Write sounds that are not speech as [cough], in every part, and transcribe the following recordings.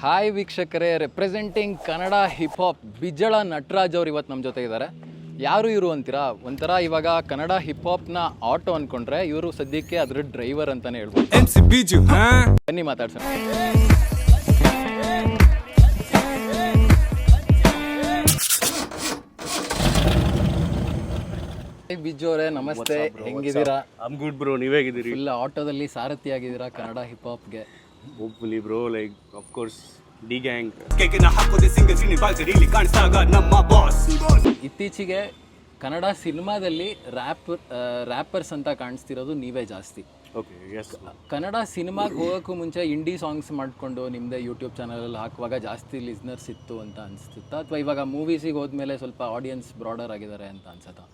Hi ವೀಕ್ಷಕರೇ representing Kannada hip hop Bijjala Nataraj ಅವರು ಇವತ್ತು ನಮ್ಮ ಜೊತೆ ಇದ್ದಾರೆ ಯಾರು ಇವರು ಅಂತೀರಾ? ಒಂಥರ ಇವಾಗ ಕನ್ನಡ ಹಿಪ್ ಹಾಪ್ನ ಆಟೋ ಅನ್ಕೊಂಡ್ರೆ ಇವರು ಸದ್ಯಕ್ಕೆ ಅದ್ರ ಡ್ರೈವರ್ ಅಂತಾನೆ ಹೇಳ್ಬೋದು. ಬಿಜು ಬೀಜು ಬನ್ನಿ ಮಾತಾಡ್ಸೋಣ. ಹಾಯ್ ಬಿಜ್ಜು ಅವರೇ ನಮಸ್ತೆ. ಹೆಂಗಿದ್ದೀರಾ? ಗುಡ್ ಬ್ರೋ ನೀವ್ ಹೇಗಿದ್ದೀರಿ? ಇಲ್ಲ ಆಟೋದಲ್ಲಿ ಸಾರಥಿ ಆಗಿದ್ದೀರಾ Kannada hip ಹಾಪ್ಗೆ hopefully bro like of course the gang ಕೇಕಿನ ಹಾಕೋದೆ ಸಿಂಗಲ್ ಶ್ರೀನಿವಾಸ ಇಲ್ಲಿ ಕಾಣಿಸ್ತಾಗ ನಮ್ಮ ಬಾಸ್ ಇತ್ತೀಚೆಗೆ ಕನ್ನಡ ಸಿನಿಮಾದಲ್ಲಿ ರ್ಯಾಪ್ ರ್ಯಾಪರ್ಸ್ ಅಂತ ಕಾಣಿಸ್ತಿರೋದು ನೀವೇ ಜಾಸ್ತಿ. ಓಕೆ ಎಸ್ ಕನ್ನಡ ಸಿನಿಮಾಗೆ ಹೋಗೋಕ್ಕೂ ಮುಂಚೆ ಇಂಡಿ ಸಾಂಗ್ಸ್ ಮಾಡಿಕೊಂಡು ನಿಮ್ಮದೇ ಯೂಟ್ಯೂಬ್ ಚಾನಲಲ್ಲಿ ಹಾಕುವಾಗ ಜಾಸ್ತಿ ಲಿಸ್ನರ್ಸ್ ಇತ್ತು ಅಂತ ಅನಿಸ್ತಿತ್ತಾ ಅಥವಾ ಇವಾಗ ಮೂವೀಸಿಗೆ ಹೋದ್ಮೇಲೆ ಸ್ವಲ್ಪ ಆಡಿಯನ್ಸ್ ಬ್ರಾಡರ್ ಆಗಿದ್ದಾರೆ ಅಂತ ಅನ್ಸತ್ತಾ?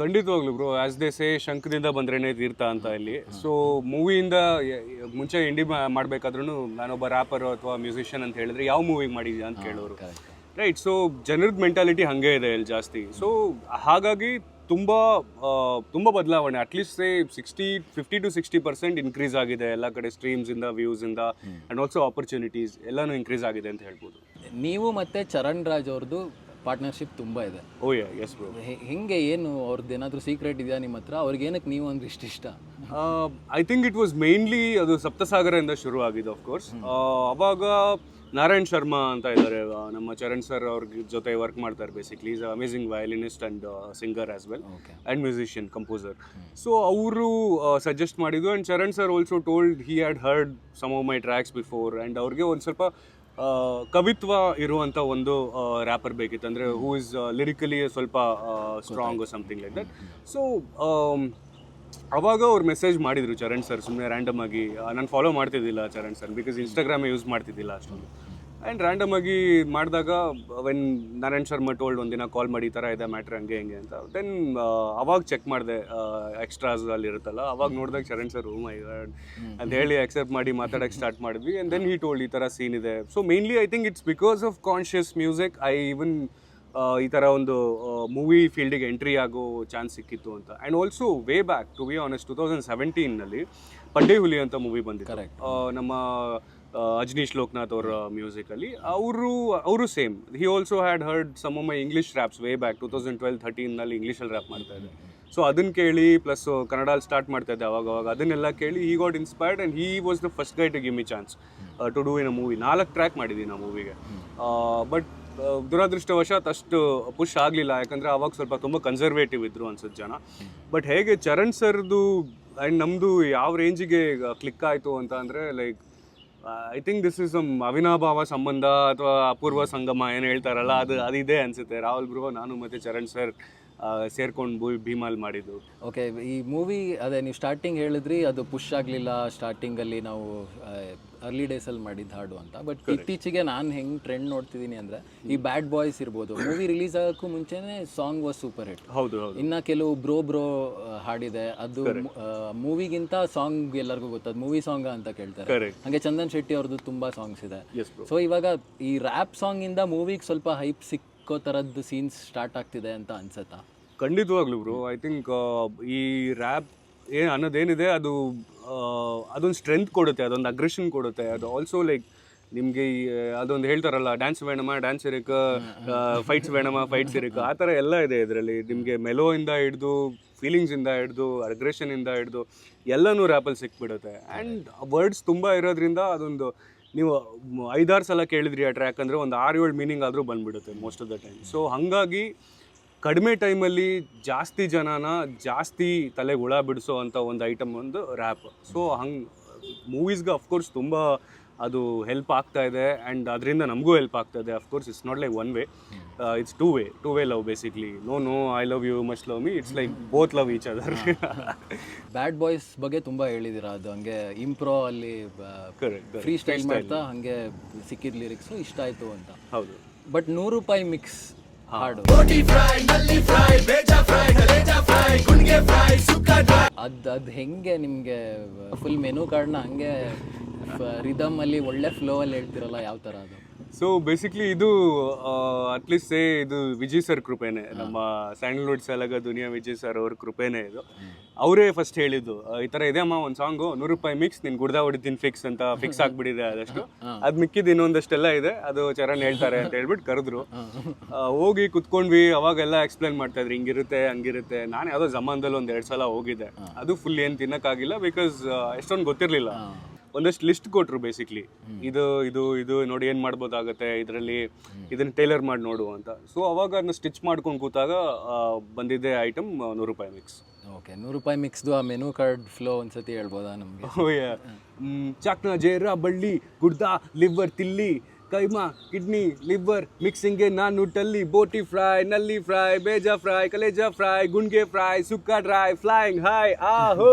ಖಂಡಿತವಾಗ್ಲು ಬ್ರೋ ಆಸ್ ದೇ ಸೇ ಶಂಕದಿಂದ ಬಂದ್ರೇನೆ ತೀರ್ಥ ಅಂತ ಇಲ್ಲಿ. ಸೊ ಮೂವಿಯಿಂದ ಮುಂಚೆ ಇಂಡಿ ಮಾಡ್ಬೇಕಾದ್ರೂ ನಾನೊಬ್ಬ ರ್ಯಾಪರ್ ಅಥವಾ ಮ್ಯೂಸಿಷಿಯನ್ ಅಂತ ಹೇಳಿದ್ರೆ ಯಾವ ಮೂವಿಗೆ ಮಾಡಿದ್ಯಾ ಅಂತ ಕೇಳೋರು. ರೈಟ್ ಸೊ ಜನರದ ಮೆಂಟಾಲಿಟಿ ಹಾಗೆ ಇದೆ ಇಲ್ಲಿ ಜಾಸ್ತಿ. ಸೊ ಹಾಗಾಗಿ ತುಂಬ ತುಂಬ ಬದಲಾವಣೆ. At least say sixty fifty to sixty percent increase ಆಗಿದೆ ಎಲ್ಲ ಕಡೆ ಸ್ಟ್ರೀಮ್ಸಿಂದ ವ್ಯೂಸಿಂದ ಆ್ಯಂಡ್ ಆಲ್ಸೋ ಆಪರ್ಚುನಿಟೀಸ್ ಎಲ್ಲನೂ ಇನ್ಕ್ರೀಸ್ ಆಗಿದೆ ಅಂತ ಹೇಳ್ಬೋದು. ನೀವು ಮತ್ತು ಚರಣ್ ರಾಜ್ ಅವ್ರದ್ದು ಪಾರ್ಟ್ನರ್ಶಿಪ್ ತುಂಬ ಇದೆ. ಓ ಯಾ ಎಸ್ ಬ್ರೋ ಹೆ- ಹೆಂಗೆ ಏನು ಅವ್ರದ್ದು ಏನಾದರೂ ಸೀಕ್ರೆಟ್ ಇದೆಯಾ ನಿಮ್ಮ ಹತ್ರ? ಅವ್ರಿಗೆ ಏನಕ್ಕೆ ನೀವು ಅಂದ್ರೆ ಇಷ್ಟ ಇಷ್ಟ? I think it was mainly ಅದು ಸಪ್ತಸಾಗರದಿಂದ ಶುರು ಆಗಿದೆ ಆಫ್ ಕೋರ್ಸ್ ಅವಾಗ ನಾರಾಯಣ್ ಶರ್ಮಾ ಅಂತ ಇದ್ದಾರೆ ನಮ್ಮ ಚರಣ್ ಸರ್ ಅವ್ರ ಜೊತೆ ವರ್ಕ್ ಮಾಡ್ತಾರೆ basically is amazing violinist and singer as well and musician composer so ಅವರು ಸಜೆಸ್ಟ್ ಮಾಡಿದ್ದು and Charan sir also told he had heard some of my tracks before and ಅವ್ರಿಗೆ ಒಂದು ಸ್ವಲ್ಪ ಕವಿತ್ವ ಇರುವಂಥ ಒಂದು ರ್ಯಾಪರ್ ಬೇಕಿತ್ತು. ಅಂದರೆ ಹೂ ಇಸ್ ಲಿರಿಕಲಿ ಸ್ವಲ್ಪ strong something like that so ಅವಾಗ ಅವ್ರು ಮೆಸೇಜ್ ಮಾಡಿದ್ರು ಚರಣ್ ಸರ್ ಸುಮ್ಮನೆ ರ್ಯಾಂಡಮ್ ಆಗಿ. ನಾನು follow ಮಾಡ್ತಿದ್ದಿಲ್ಲ Charan sir because Instagram use ಮಾಡ್ತಿದ್ದಿಲ್ಲ ಅಷ್ಟೊಂದು. ಆ್ಯಂಡ್ ರ್ಯಾಂಡಮ್ ಆಗಿ ಮಾಡಿದಾಗ ವೆನ್ ನಾರಾಯಣ್ ಶರ್ಮಾ ಟೋಲ್ಡ್ ಒಂದಿನ ಕಾಲ್ ಮಾಡಿ ಈ ಥರ ಇದೆ ಮ್ಯಾಟ್ರ್ ಹಂಗೆ ಹಿಂಗೆ ಅಂತ. ದೆನ್ ಅವಾಗ ಚೆಕ್ ಮಾಡಿದೆ ಎಕ್ಸ್ಟ್ರಾಸ್ ಅಲ್ಲಿ ಇರುತ್ತಲ್ಲ ಅವಾಗ ನೋಡಿದಾಗ ಶರಣ್ ಸರ್ ರೂಮ್ ಗಾಡ್ ಅಂತ ಹೇಳಿ ಅಕ್ಸೆಪ್ಟ್ ಮಾಡಿ ಮಾತಾಡೋಕ್ಕೆ ಸ್ಟಾರ್ಟ್ ಮಾಡಿದ್ವಿ. ಆ್ಯಂಡ್ ದೆನ್ ಈ ಟೋಲ್ಡ್ ಈ ಥರ ಸೀನ್ ಇದೆ. So mainly I think it's because of conscious music I even ಈ ಥರ ಒಂದು ಮೂವಿ ಫೀಲ್ಡಿಗೆ ಎಂಟ್ರಿ ಆಗೋ ಚಾನ್ಸ್ ಸಿಕ್ಕಿತ್ತು ಅಂತ. And also way back to be honest two thousand ಸೆವೆಂಟೀನಲ್ಲಿ Padde Huli ಅಂತ ಮೂವಿ ಬಂದಿತ್ತು. ನಮ್ಮ ಅಜ್ನೀಶ್ ಲೋಕನಾಥ್ ಅವರ ಮ್ಯೂಸಿಕಲ್ಲಿ ಅವರು ಅವರು same he also had heard some my English raps way back two thousand twelve ಥರ್ಟೀನಲ್ಲಿ ಇಂಗ್ಲೀಷಲ್ಲಿ ರ್ಯಾಪ್ ಮಾಡ್ತಾ ಇದ್ದೆ. ಸೊ ಅದನ್ನು ಕೇಳಿ ಪ್ಲಸ್ ಕನ್ನಡಲ್ಲಿ ಸ್ಟಾರ್ಟ್ ಮಾಡ್ತಾ ಇದ್ದೆ ಅವಾಗ ಅವಾಗ ಅದನ್ನೆಲ್ಲ ಕೇಳಿ ಈ got inspired and he was the first guy to give me chance to do in a movie ನಾಲ್ಕು ಟ್ರ್ಯಾಕ್ ಮಾಡಿದ್ದೀನಿ ಆ ಮೂವಿಗೆ ಬಟ್ ದುರದೃಷ್ಟವಶಾತ್ ಅಷ್ಟು ಪುಷ್ ಆಗಲಿಲ್ಲ. ಯಾಕಂದರೆ ಅವಾಗ ಸ್ವಲ್ಪ ತುಂಬ ಕನ್ಸರ್ವೇಟಿವ್ ಇದ್ರು ಅನ್ಸುತ್ತೆ ಜನ. ಬಟ್ ಹೇಗೆ ಚರಣ್ ಸರ್ದು ಆ್ಯಂಡ್ ನಮ್ಮದು ಯಾವ ರೇಂಜಿಗೆ ಕ್ಲಿಕ್ ಆಯಿತು ಅಂತ ಅಂದರೆ like I think this is ಅವಿನಾಭಾವ ಸಂಬಂಧ ಅಥವಾ ಅಪೂರ್ವ ಸಂಗಮ ಏನು ಹೇಳ್ತಾರಲ್ಲ, ಅದು ಅದಿದೆ ಅನಿಸುತ್ತೆ. ರಾಹುಲ್ ಬ್ರೋ, ನಾನು ಮತ್ತು ಚರಣ್ ಸರ್ ಸೇರ್ಕೊಂಡು ಭೀಮಾಲ್ ಮಾಡಿದ್ದು. ಓಕೆ ಈ ಮೂವಿ ಅದೇ ನೀವು ಸ್ಟಾರ್ಟಿಂಗ್ ಹೇಳಿದ್ರಿ ಅದು ಪುಷ್ ಆಗಲಿಲ್ಲ ಸ್ಟಾರ್ಟಿಂಗಲ್ಲಿ ನಾವು ಅರ್ಲಿ ಡೇಸಲ್ಲಿ ಮಾಡಿದ್ದು ಹಾಡು ಅಂತ. ಬಟ್ ಇತ್ತೀಚೆಗೆ ನಾನು ಹೆಂಗೆ ಟ್ರೆಂಡ್ ನೋಡ್ತಿದ್ದೀನಿ ಅಂದರೆ ಈ ಬ್ಯಾಡ್ ಬಾಯ್ಸ್ ಇರ್ಬೋದು. ಮೂವಿ ರಿಲೀಸ್ ಆಗೋಕ್ಕೂ ಮುಂಚೆನೇ ಸಾಂಗ್ ವಾಸ್ ಸೂಪರ್ ಹಿಟ್ ಹೌದು ಇನ್ನು ಕೆಲವು ಬ್ರೋ ಬ್ರೋ ಹಾಡಿದೆ. ಅದು ಮೂವಿಗಿಂತ ಸಾಂಗ್ ಎಲ್ಲರಿಗೂ ಗೊತ್ತದು ಮೂವಿ ಸಾಂಗ್ ಅಂತ ಕೇಳ್ತಾರೆ. ಹಾಗೆ ಚಂದನ್ ಶೆಟ್ಟಿ ಅವ್ರದ್ದು ತುಂಬಾ ಸಾಂಗ್ಸ್ ಇದೆ. ಸೊ ಇವಾಗ ಈ ರ್ಯಾಪ್ ಸಾಂಗಿಂದ ಇಂದ ಮೂವಿಗೆ ಸ್ವಲ್ಪ ಹೈಪ್ ಸಿಕ್ಕೋ ಥರದ್ದು ಸೀನ್ಸ್ ಸ್ಟಾರ್ಟ್ ಆಗ್ತಿದೆ ಅಂತ ಅನ್ಸತ್ತಾ? ಖಂಡಿತವಾಗ್ಲೂ ಬ್ರೋ ಐ ಥಿಂಕ್ ಈ ರ್ಯಾಪ್ ಏನು ಅನ್ನೋದೇನಿದೆ, ಅದು ಅದೊಂದು ಸ್ಟ್ರೆಂತ್ ಕೊಡುತ್ತೆ, ಅದೊಂದು ಅಗ್ರೆಷನ್ ಕೊಡುತ್ತೆ. ಅದು ಆಲ್ಸೋ ಲೈಕ್ ನಿಮಗೆ ಈ ಅದೊಂದು ಹೇಳ್ತಾರಲ್ಲ ಡ್ಯಾನ್ಸ್ ವೇಣಮ್ಮ ಡ್ಯಾನ್ಸ್ ಇರಕ್ಕ ಫೈಟ್ಸ್ ವೇಣಮ್ಮ ಫೈಟ್ಸ್ ಇರಕ್ಕ. ಆ ಥರ ಎಲ್ಲ ಇದೆ ಇದರಲ್ಲಿ. ನಿಮಗೆ ಮೆಲೋಯಿಂದ ಹಿಡಿದು ಫೀಲಿಂಗ್ಸಿಂದ ಹಿಡಿದು ಅಗ್ರೆಷನಿಂದ ಹಿಡ್ದು, ಎಲ್ಲನೂ ರ್ಯಾಪಲ್ಲಿ ಸಿಕ್ಬಿಡುತ್ತೆ. ಆ್ಯಂಡ್ ವರ್ಡ್ಸ್ ತುಂಬ ಇರೋದ್ರಿಂದ ಅದೊಂದು ನೀವು ಐದಾರು ಸಲ ಕೇಳಿದ್ರಿ ಆ ಟ್ರ್ಯಾಕ್ ಅಂದರೆ ಒಂದು ಆರು ಏಳು ಮೀನಿಂಗ್ ಆದರೂ ಬಂದ್ಬಿಡುತ್ತೆ most of the time so ಹಾಗಾಗಿ ಕಡಿಮೆ ಟೈಮಲ್ಲಿ ಜಾಸ್ತಿ ಜನನ ಜಾಸ್ತಿ ತಲೆಗೆ ಹುಳ ಬಿಡಿಸೋ ಅಂಥ ಒಂದು ಐಟಮ್ ಒಂದು ರ್ಯಾಪ್ ಸೊ ಹಂಗೆ ಮೂವೀಸ್ಗೆ ಅಫ್ಕೋರ್ಸ್ ತುಂಬ ಅದು ಹೆಲ್ಪ್ ಆಗ್ತಾ ಇದೆ ಆ್ಯಂಡ್ ಅದರಿಂದ ನಮಗೂ ಹೆಲ್ಪ್ ಆಗ್ತಾ ಇದೆ. Of course it's not like one way it's two way two way love basically no no I love you must love me it's like both love each other bad boys ಬಗ್ಗೆ ತುಂಬ ಹೇಳಿದಿರ? ಅದು ಹಂಗೆ improve ಅಲ್ಲಿ free style ಮಾಡ್ತಾ ಹಂಗೆ ಸಿಕ್ಕಿದ lyrics ಇಷ್ಟ ಆಯಿತು ಅಂತ. ಹೌದು. ಬಟ್ ನೂರು ರೂಪಾಯಿ ಮಿಕ್ಸ್ ಹಾಡು. ಅದ್ ಅದ್ ಹೆಂಗೆ ನಿಮ್ಗೆ ಫುಲ್ ಮೆನು ಕಾರ್ಡ್ನ ಹಂಗೆ ರಿದಮ್ ಅಲ್ಲಿ ಒಳ್ಳೆ ಫ್ಲೋ ಅಲ್ಲಿ ಹೇಳ್ತಿರಲ್ಲ ಯಾವ ತರ ಅದು? ಸೊ ಬೇಸಿಕ್ಲಿ ಇದು ಅಟ್ಲೀಸ್ಟ್ ಸೇ ಇದು ವಿಜಯ್ ಸರ್ ಕೃಪೆನೆ. ನಮ್ಮ ಸ್ಯಾಂಡಲ್ವುಡ್ ಸಲಗ ದುನಿಯಾ ವಿಜಯ್ ಸರ್ ಅವ್ರ ಕೃಪೆನೆ ಇದು. ಅವರೇ ಫಸ್ಟ್ ಹೇಳಿದ್ದು ಈ ತರ ಇದೆ ಅಮ್ಮ ಒಂದು ಸಾಂಗು ನೂರು ರೂಪಾಯಿ ಮಿಕ್ಸ್ ನೀನು ಗುಡ್ದಾ ಹೊಡಿತೀನಿ ಫಿಕ್ಸ್ ಅಂತ ಫಿಕ್ಸ್ ಆಗ್ಬಿಟ್ಟಿದೆ ಆದಷ್ಟು. ಅದು ಮಿಕ್ಕಿದ್ ಇನ್ನೊಂದಷ್ಟೆಲ್ಲ ಇದೆ ಅದು ಚರಣ್ ಹೇಳ್ತಾರೆ ಅಂತ ಹೇಳ್ಬಿಟ್ಟು ಕರೆದ್ರು. ಹೋಗಿ ಕುತ್ಕೊಂಡ್ವಿ ಅವಾಗೆಲ್ಲ ಎಕ್ಸ್ಪ್ಲೈನ್ ಮಾಡ್ತಾ ಇದ್ರಿ ಹಿಂಗಿರುತ್ತೆ ಹಂಗಿರುತ್ತೆ. ನಾನು ಯಾವುದೋ ಜಮಾನದಲ್ಲಿ ಒಂದ್ ಎರಡ್ ಸಲ ಹೋಗಿದ್ದೆ. ಅದು ಫುಲ್ ಏನು ತಿನ್ನಕ್ಕಾಗಿಲ್ಲ ಬಿಕಾಸ್ ಎಷ್ಟೊಂದು ಗೊತ್ತಿರಲಿಲ್ಲ. ಒಂದಷ್ಟು ಲಿಸ್ಟ್ ಕೊಟ್ರು ಬೇಸಿಕ್ಲಿ ಇದು ಇದು ಇದು ನೋಡಿ ಏನು ಮಾಡ್ಬೋದಾಗತ್ತೆ ಇದರಲ್ಲಿ ಇದನ್ನ ಟೈಲರ್ ಮಾಡಿ ನೋಡು ಅಂತ. ಸೊ ಅವಾಗ ಅದನ್ನ ಸ್ಟಿಚ್ ಮಾಡ್ಕೊಂಡು ಕೂತಾಗ ಬಂದಿದ್ದೆ ಐಟಮ್ ನೂರು ರೂಪಾಯಿ ಮಿಕ್ಸ್ ಓಕೆ ನೂರು ರೂಪಾಯಿ ಮಿಕ್ಸ್ದು ಆ ಮೆನು ಕಾರ್ಡ್ ಫ್ಲೋ ಒಂದ್ಸತಿ ಹೇಳ್ಬೋದಾ ನಮಗೆ? ಚಾಕ್ನ ಜೇರ ಬಳ್ಳಿ ಗುಡ್ದ ಲಿವರ್ ತಿಲ್ಲಿ ಕೈಮಾ ಕಿಡ್ನಿ ಲಿವರ್ ಮಿಕ್ಸಿಂಗ್ಗೆ ನಾನು ಟಲ್ಲಿ ಬೋಟಿ ಫ್ರೈ ನಲ್ಲಿ ಫ್ರೈ ಬೇಜ ಫ್ರೈ ಕಲೇಜ ಫ್ರೈ ಗುಂಡ್ಗೆ ಫ್ರೈ ಸುಕ್ಕ ಡ್ರೈ ಫ್ಲೈಂಗ್ ಹೈ ಆ ಹೋ.